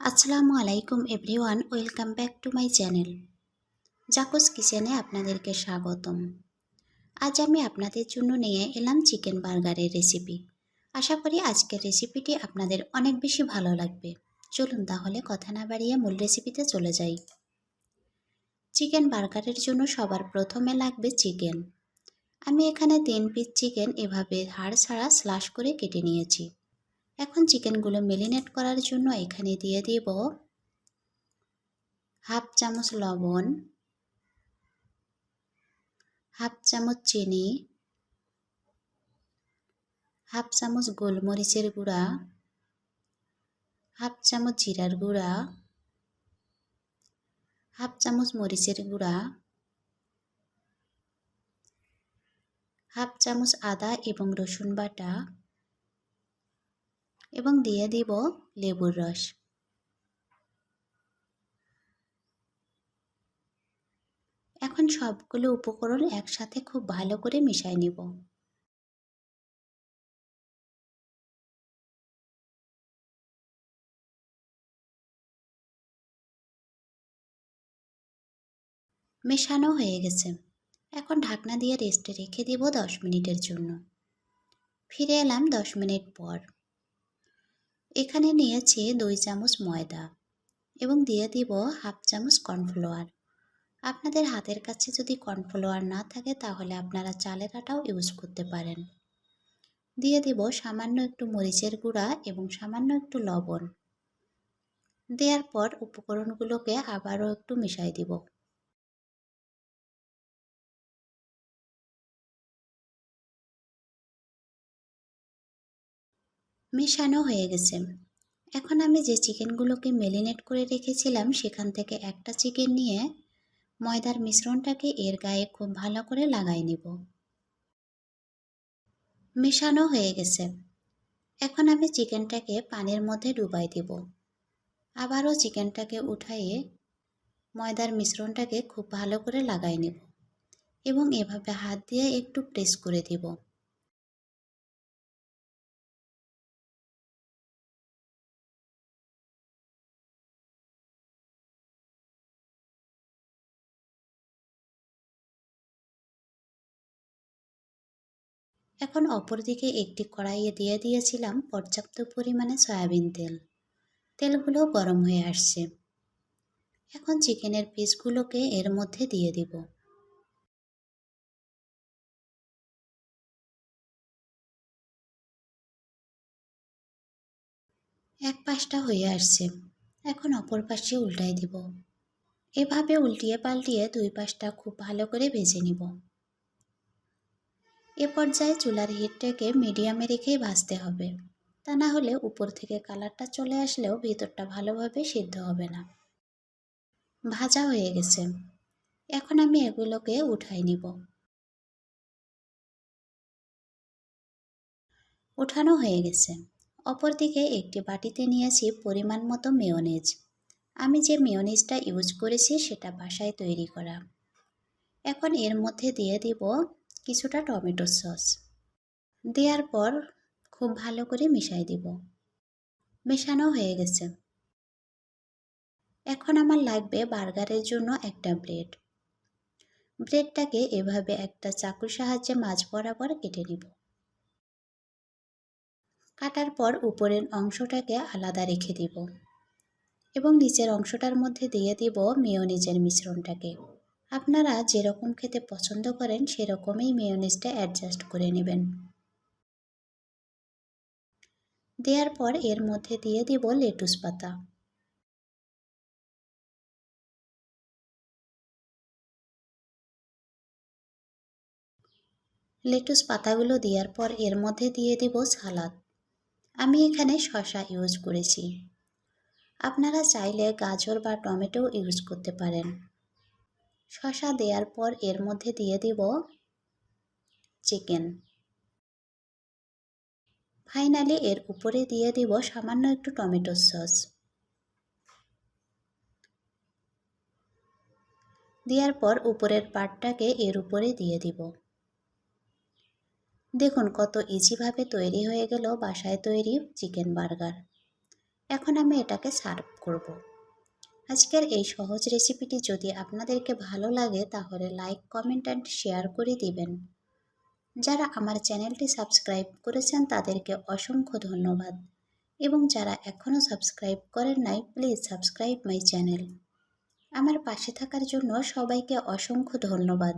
আসসালামু আলাইকুম everyone, welcome back to my channel. জাকোস কিচেনে আপনাদেরকে স্বাগতম। আজ আমি আপনাদের জন্য নিয়ে এলাম চিকেন বার্গারের রেসিপি। আশা করি আজকের রেসিপিটি আপনাদের অনেক বেশি ভালো লাগবে। চলুন তাহলে কথা না বাড়িয়ে মূল রেসিপিতে চলে যাই। চিকেন বার্গারের জন্য সবার প্রথমে লাগবে চিকেন। আমি এখানে তিন পিস চিকেন এভাবে হাড় ছাড়া স্লাশ করে কেটে নিয়েছি। এখন চিকেনগুলো মেরিনেট করার জন্য এখানে দিয়ে দিব হাফ চামচ লবণ, হাফ চামচ চিনি, হাফ চামচ গোলমরিচের গুঁড়া, হাফ চামচ জিরার গুঁড়া, হাফ চামচ মরিচের গুঁড়া, হাফ চামচ আদা এবং রসুন বাটা এবং দিয়ে দিব লেবুর রস। এখন সবগুলো উপকরণ একসাথে খুব ভালো করে মিশাই নিব। মেশানো হয়ে গেছে। এখন ঢাকনা দিয়ে রেস্টে রেখে দিব দশ মিনিটের জন্য। ফিরে এলাম দশ মিনিট পর। এখানে নিয়েছি দুই চামচ ময়দা এবং দিয়ে দিব হাফ চামচ কর্নফ্লাওয়ার। আপনাদের হাতের কাছে যদি কর্নফ্লাওয়ার না থাকে, তাহলে আপনারা চালের আটাও ইউজ করতে পারেন। দিয়ে দিব সামান্য একটু মরিচের গুঁড়া এবং সামান্য একটু লবণ। দেওয়ার পর উপকরণগুলোকে আবারও একটু মিশাই দিব। মেশানো হয়ে গেছে। এখন আমি যে চিকেনগুলোকে মেলিনেট করে রেখেছিলাম, সেখান থেকে একটা চিকেন নিয়ে ময়দার মিশ্রণটাকে এর গায়ে খুব ভালো করে লাগাই নেব। মেশানো হয়ে গেছে। এখন আমি চিকেনটাকে পানির মধ্যে ডুবাই দেব। আবারও চিকেনটাকে উঠাইয়ে ময়দার মিশ্রণটাকে খুব ভালো করে লাগাই নেব এবং এভাবে হাত দিয়ে একটু প্রেস করে দেব। এখন অপরদিকে একটি কড়াইয়ে দিয়ে দিয়েছিলাম পর্যাপ্ত পরিমাণে সয়াবিন তেল। তেলগুলো গরম হয়ে আসছে। এখন চিকেনের পিসগুলোকে এর মধ্যে দিয়ে দিব। এক পাশটা হয়ে আসছে। এখন অপর পাশে উল্টাই দিব। এভাবে উল্টিয়ে পাল্টিয়ে দুই পাশটা খুব ভালো করে ভেজে নিব। এ পর্যায়ে চুলার হিটটাকে মিডিয়ামে রেখেই ভাজতে হবে। তা না হলে উপর থেকে কালারটা চলে আসলেও ভিতরটা ভালোভাবে সিদ্ধ হবে না। ভাজা হয়ে গেছে। এখন আমি এগুলোকে উঠাই নিব। উঠানো হয়ে গেছে। অপরদিকে একটি বাটিতে নিয়েছি পরিমাণ মতো মেয়নেজ। আমি যে মেয়নেজটা ইউজ করেছি সেটা বাসায় তৈরি করা। এখন এর মধ্যে দিয়ে দিব কিছুটা টমেটো সস। দেওয়ার পর খুব ভালো করে মিশাই দিব। মেশানো হয়ে গেছে। এখন আমার লাগবে বার্গারের জন্য একটা ব্রেড। ব্রেডটাকে এভাবে একটা চাকুর সাহায্যে মাছ বরাবর কেটে নিব। কাটার পর উপরের অংশটাকে আলাদা রেখে দিব এবং নিচের অংশটার মধ্যে দিয়ে দিব মেয়নিজের মিশ্রণটাকে। আপনারা যেরকম খেতে পছন্দ করেন, সেরকমই মেয়নিজটা অ্যাডজাস্ট করে নেবেন। দেওয়ার পর এর মধ্যে দিয়ে দিব লেটুস পাতা। লেটুস পাতাগুলো দেওয়ার পর এর মধ্যে দিয়ে দিব সালাদ আমি এখানে শশা ইউজ করেছি। আপনারা চাইলে গাজর বা টমেটো ইউজ করতে পারেন। শশা দেওয়ার পর এর মধ্যে দিয়ে দিব চিকেন। ফাইনালি এর উপরে দিয়ে দিব সামান্য একটু টমেটো সস। দেওয়ার পর উপরের পাটটাকে এর উপরে দিয়ে দিব। দেখুন কত ইজিভাবে তৈরি হয়ে গেল বাসায় তৈরি চিকেন বার্গার। এখন আমি এটাকে সার্ভ করব। আজকের এই সহজ রেসিপিটি যদি আপনাদেরকে ভালো লাগে, তাহলে লাইক কমেন্ট অ্যান্ড শেয়ার করে দিবেন। যারা আমার চ্যানেলটি সাবস্ক্রাইব করেছেন, তাদেরকে অসংখ্য ধন্যবাদ। এবং যারা এখনও সাবস্ক্রাইব করেন নাই প্লিজ সাবস্ক্রাইব মাই চ্যানেল আমার পাশে থাকার জন্য সবাইকে অসংখ্য ধন্যবাদ।